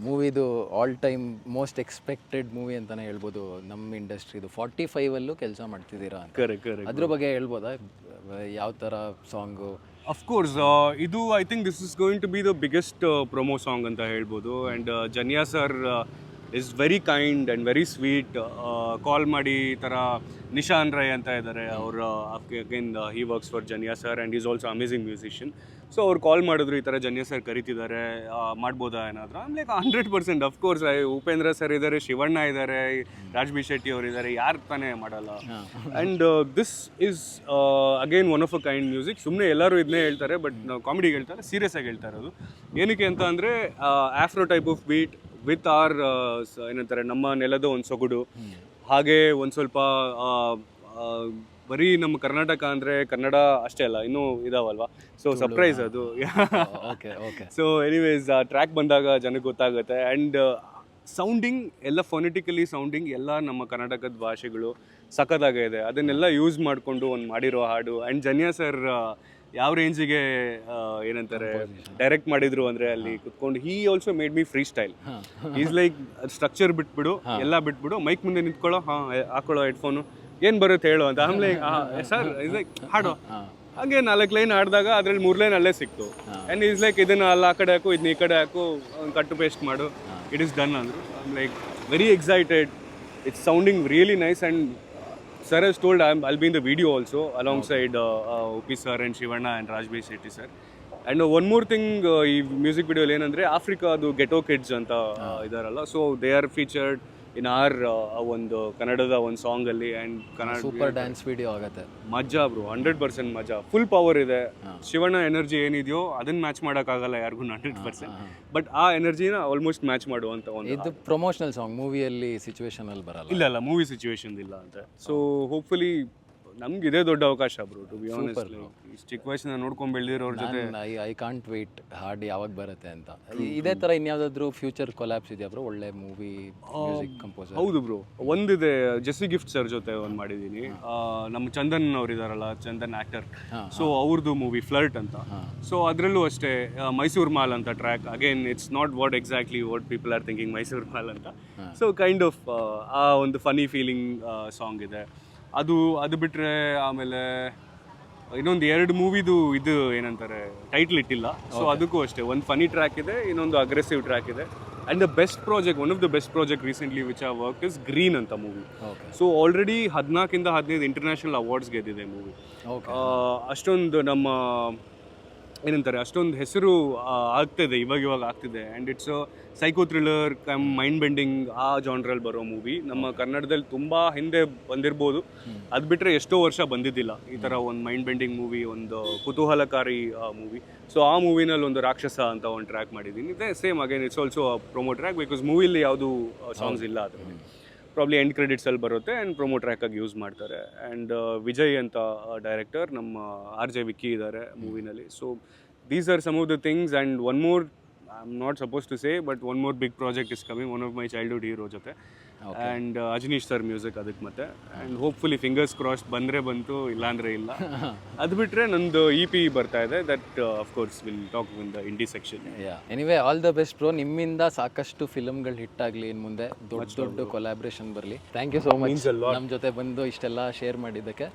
ಮೂವಿದು all time most expected movie ಅಂತಲೇ ಹೇಳ್ಬೋದು. ನಮ್ಮ ಇಂಡಸ್ಟ್ರಿದು. Forty ಫೈವಲ್ಲೂ ಕೆಲಸ ಮಾಡ್ತಿದ್ದೀರಾ ಅಂತ. ಅದ್ರ ಬಗ್ಗೆ ಹೇಳ್ಬೋದಾ? ಯಾವ ಥರ ಸಾಂಗು ಅಫ್ಕೋರ್ಸ್ ಇದು I think this is going to be the biggest promo song ಅಂತ ಹೇಳ್ಬೋದು. And Janya sir is very kind and very sweet call ಮಾಡಿ ಈ ಥರ ನಿಶಾನ್ ರೈ ಅಂತ ಇದ್ದಾರೆ ಅವರು again he works for Janya sir and is also amazing musician so ಅವ್ರು call ಮಾಡಿದ್ರು ಈ ಥರ ಜನ್ಯಾ ಸರ್ ಕರಿತಿದ್ದಾರೆ ಮಾಡ್ಬೋದಾ ಏನಾದರೂ? Am like hundred percent of course Upendra sir ಇದ್ದಾರೆ ಶಿವಣ್ಣ ಇದ್ದಾರೆ ರಾಜ್ಬಿ ಶೆಟ್ಟಿ ಅವರು ಇದ್ದಾರೆ ಯಾರು ತಾನೇ ಮಾಡಲ್ಲ. And this is again one of a kind music ಸುಮ್ಮನೆ ಎಲ್ಲರೂ ಇದನ್ನೇ ಹೇಳ್ತಾರೆ ಬಟ್ ನಾವು ಕಾಮಿಡಿಗೆ ಹೇಳ್ತಾರೆ ಸೀರಿಯಸ್ ಆಗಿ ಹೇಳ್ತಾರೆ ಅದು ಏನಕ್ಕೆ ಅಂತ ಅಂದರೆ afro type of beat with our ಏನಂತಾರೆ ನಮ್ಮ ನೆಲದ ಒಂದು ಸೊಗಡು. ಹಾಗೆ ಒಂದು ಸ್ವಲ್ಪ ಆ, ಆ, ಬರೀ ನಮ್ಮ ಕರ್ನಾಟಕ ಅಂದರೆ ಕನ್ನಡ ಅಷ್ಟೇ ಅಲ್ಲ ಇನ್ನೂ ಇದಾವಲ್ವಾ? ಸೊ ಸರ್ಪ್ರೈಸ್ ಅದು. Okay okay. So anyways track ಬಂದಾಗ ಜನಕ್ಕೆ ಗೊತ್ತಾಗುತ್ತೆ. ಆ್ಯಂಡ್ ಸೌಂಡಿಂಗ್ ಎಲ್ಲ ಫೋನೆಟಿಕಲಿ ಸೌಂಡಿಂಗ್ ಎಲ್ಲ ನಮ್ಮ ಕರ್ನಾಟಕದ ಭಾಷೆಗಳು ಸಖತ್ತಾಗೇ ಇದೆ. ಅದನ್ನೆಲ್ಲ ಯೂಸ್ ಮಾಡಿಕೊಂಡು ಒಂದು ಮಾಡಿರೋ ಹಾಡು. ಆ್ಯಂಡ್ ಜನ್ಯಾ ಸರ್ ಯಾವ ರೇಂಜಿಗೆ ಏನಂತಾರೆ ಡೈರೆಕ್ಟ್ ಮಾಡಿದ್ರು ಅಂದ್ರೆ ಅಲ್ಲಿ ಕುತ್ಕೊಂಡು he also made me freestyle is like structure ಬಿಟ್ಬಿಡು ಎಲ್ಲ ಬಿಟ್ಬಿಡು ಮೈಕ್ ಮುಂದೆ ನಿಂತ್ಕೊಳ್ಳೋ ಹಾ ಹಾಕೊಳ್ಳೋ ಹೆಡ್ಫೋನು ಏನು ಬರುತ್ತೆ ಹೇಳು ಅಂತ. ಆಮೇಲೆ ಸರ್ ಇಸ್ ಲೈಕ್ ಹಾಡು. ಹಾಗೆ ನಾಲ್ಕು ಲೈನ್ ಆಡಿದಾಗ ಅದ್ರಲ್ಲಿ ಮೂರು ಲೈನ್ ಅಲ್ಲೇ ಸಿಕ್ತು. ಅಂಡ್ ಈಸ್ ಲೈಕ್ ಇದನ್ನ ಅಲ್ಲ ಆ ಕಡೆ ಹಾಕು ಇದನ್ನ ಈ ಕಡೆ ಹಾಕು ಕಟ್ಟು ಪೇಸ್ಟ್ ಮಾಡು. ಇಟ್ ಈಸ್ ಡನ್ ಅಂದ್ರು. Like very excited it's sounding really nice and sir has told I'm, I'll be in the video also alongside uh, uh, Upi sir and Shivana and Rajbhai Shetty sir. And one more thing ಈ music ವಿಡಿಯೋಲಿ ಏನಂದರೆ ಆಫ್ರಿಕಾದು ghetto kids ಅಂತ ಇದಾರಲ್ಲ so they are featured in our ಒಂದು ಕನ್ನಡದ ಒಂದು ಸಾಂಗಲ್ಲಿ and Kannada super dance video ಆಗುತ್ತೆ. ಮಜಾ ಬ್ರೋ ಹಂಡ್ರೆಡ್ ಪರ್ಸೆಂಟ್ ಮಜಾ. ಫುಲ್ ಪವರ್ ಇದೆ. ಶಿವಣ್ಣ ಎನರ್ಜಿ ಏನಿದೆಯೋ ಅದನ್ನ ಮ್ಯಾಚ್ ಮಾಡೋಕ್ಕಾಗಲ್ಲ ಯಾರಿಗೂ ಹಂಡ್ರೆಡ್ ಪರ್ಸೆಂಟ್ ಬಟ್ ಆ ಎನರ್ಜಿನ ಆಲ್ಮೋಸ್ಟ್ ಮ್ಯಾಚ್ ಮಾಡುವಂಥ ಒಂದು ಇದು ಪ್ರಮೋಷನಲ್ ಸಾಂಗ್ ಮೂವಿಯಲ್ಲಿ ಸಿಚುವೇಶನ್ ಅಲ್ಲಿ ಬರಲ್ಲ. ಇಲ್ಲ ಇಲ್ಲ ಮೂವಿ ಸಿಚುವೇಶನ್ ಇಲ್ಲ ಅಂತ. ಸೊ ಹೋಪ್ಫುಲಿ ನಮ್ಗೆ ಇದೇ ದೊಡ್ಡ ಅವಕಾಶ ಬ್ರೋ ಟು ಬಿ ಆನೆಸ್ಟ್ ಇಷ್ಟು ಚಿಕ್ಕ ವಯಸ್ಸಿನ ನೋಡ್ಕೊಂಡ್ ಬೆಳೆದಿರೋರ ಜೊತೆ ಐ ಐ ಕಾಂಟ್ ವೇಟ್ ಹಾಡ್ ಯಾವಾಗ ಬರುತ್ತೆ ಅಂತ. ಇದೇ ತರ ಇನ್ಯಾವ್ದಾದ್ರು ಫ್ಯೂಚರ್ ಕೊಲ್ಯಾಬ್ಸ್ ಇದೆಯಾ ಬ್ರೋ? ಒಳ್ಳೆ ಮೂವಿ ಮ್ಯೂಸಿಕ್ ಕಂಪೋಸರ್ ಹೌದು ಬ್ರೋ. ಒಂದಿದೆ ಜೆಸ್ಸಿ ಗಿಫ್ಟ್ ಸರ್ ಜೊತೆ ಒಂದು ಮಾಡಿದೀನಿ. ನಮ್ಮ ಚಂದನ್ ಅವ್ರು ಇದಾರಲ್ಲ ಚಂದನ್ ಆಕ್ಟರ್ ಸೊ ಅವ್ರದ್ದು ಮೂವಿ ಫ್ಲರ್ಟ್ ಅಂತ. ಸೊ ಅದರಲ್ಲೂ ಅಷ್ಟೇ ಮೈಸೂರ್ ಮಾಲ್ ಅಂತ track again it's not what exactly what people are thinking Mysore mall ಅಂತ. ಸೊ ಕೈಂಡ್ ಆಫ್ ಆ ಒಂದು ಫನಿ ಫೀಲಿಂಗ್ ಸಾಂಗ್ ಇದೆ. ಅದು ಅದು ಬಿಟ್ಟರೆ ಆಮೇಲೆ ಇನ್ನೊಂದು ಎರಡು ಮೂವಿದು ಇದು ಏನಂತಾರೆ ಟೈಟ್ಲ್ ಇಟ್ಟಿಲ್ಲ. ಸೊ ಅದಕ್ಕೂ ಅಷ್ಟೇ. ಒಂದು ಫನಿ ಟ್ರ್ಯಾಕ್ ಇದೆ ಇನ್ನೊಂದು ಅಗ್ರೆಸಿವ್ ಟ್ರ್ಯಾಕ್ ಇದೆ. And the best project one of the best project recently which are work is green ಅಂತ ಮೂವಿ ಸೊ ಆಲ್ರೆಡಿ ಹದಿನಾಲ್ಕಿಂದ ಹದಿನೈದು ಇಂಟರ್ನ್ಯಾಷನಲ್ ಅವಾರ್ಡ್ಸ್ ಗೆದ್ದಿದೆ ಮೂವಿ ಅಷ್ಟೊಂದು ನಮ್ಮ ಏನಂತಾರೆ ಅಷ್ಟೊಂದು ಹೆಸರು ಆಗ್ತಿದೆ ಇವಾಗ ಇವಾಗ ಆಗ್ತಿದೆ. And it's psycho thriller come mind bending ಆ ಜಾನ್ರಲ್ಲಿ ಬರೋ ಮೂವಿ ನಮ್ಮ ಕನ್ನಡದಲ್ಲಿ ತುಂಬ ಹಿಂದೆ ಬಂದಿರ್ಬೋದು. ಅದು ಬಿಟ್ಟರೆ ಎಷ್ಟೋ ವರ್ಷ ಬಂದಿದ್ದಿಲ್ಲ. ಈ ಥರ ಒಂದು ಮೈಂಡ್ ಬೆಂಡಿಂಗ್ ಮೂವಿ ಒಂದು ಕುತೂಹಲಕಾರಿ ಮೂವಿ ಸೊ ಆ ಮೂವಿನಲ್ಲಿ ಒಂದು ರಾಕ್ಷಸ ಅಂತ ಒಂದು ಟ್ರ್ಯಾಕ್ ಮಾಡಿದ್ದೀನಿ. ಇದೆ same again it's also promo track because ಮೂವಿಲಿ ಯಾವುದು ಸಾಂಗ್ಸ್ ಇಲ್ಲ ಅದರಲ್ಲಿ. ಪ್ರಾಬ್ಲಿ ಎಂಡ್ ಕ್ರೆಡಿಟ್ಸಲ್ಲಿ ಬರುತ್ತೆ ಆ್ಯಂಡ್ ಪ್ರೊಮೋ ಟ್ರ್ಯಾಕಾಗಿ ಯೂಸ್ ಮಾಡ್ತಾರೆ. ಆ್ಯಂಡ್ ವಿಜಯ್ ಅಂತ ಡೈರೆಕ್ಟರ್ ನಮ್ಮ ಆರ್ ಜೆ ವಿಕ್ಕಿ ಇದ್ದಾರೆ ಮೂವಿನಲ್ಲಿ. So these are some of the things and one more I am not suppose to say but one more big project is coming one of my childhood hero ಜೊತೆ. And Ajaneesh sir music ಅದಕ್ಕೆ ಮತ್ತೆ. And hopefully fingers cross ಬಂದರೆ ಬಂತು ಇಲ್ಲಾಂದರೆ ಇಲ್ಲ. [laughs] ಅದು ಬಿಟ್ಟರೆ ನಂದು ಇ ಪಿ ಬರ್ತಾ ಇದೆ. That course will talk win the indie section anyway all the best bro ನಿಮ್ಮಿಂದ ಸಾಕಷ್ಟು ಫಿಲ್ಮ್ಗಳು ಹಿಟ್ ಆಗಲಿ ಇನ್ನು ಮುಂದೆ. ದೊಡ್ಡ ದೊಡ್ಡ ಕೊಲಾಬ್ರೇಷನ್ ಬರಲಿ. ಥ್ಯಾಂಕ್ ಯು ಸೋ ಮಚ್ ನಮ್ಮ ಜೊತೆ ಬಂದು ಇಷ್ಟೆಲ್ಲ ಶೇರ್ ಮಾಡಿದ್ದಕ್ಕೆ.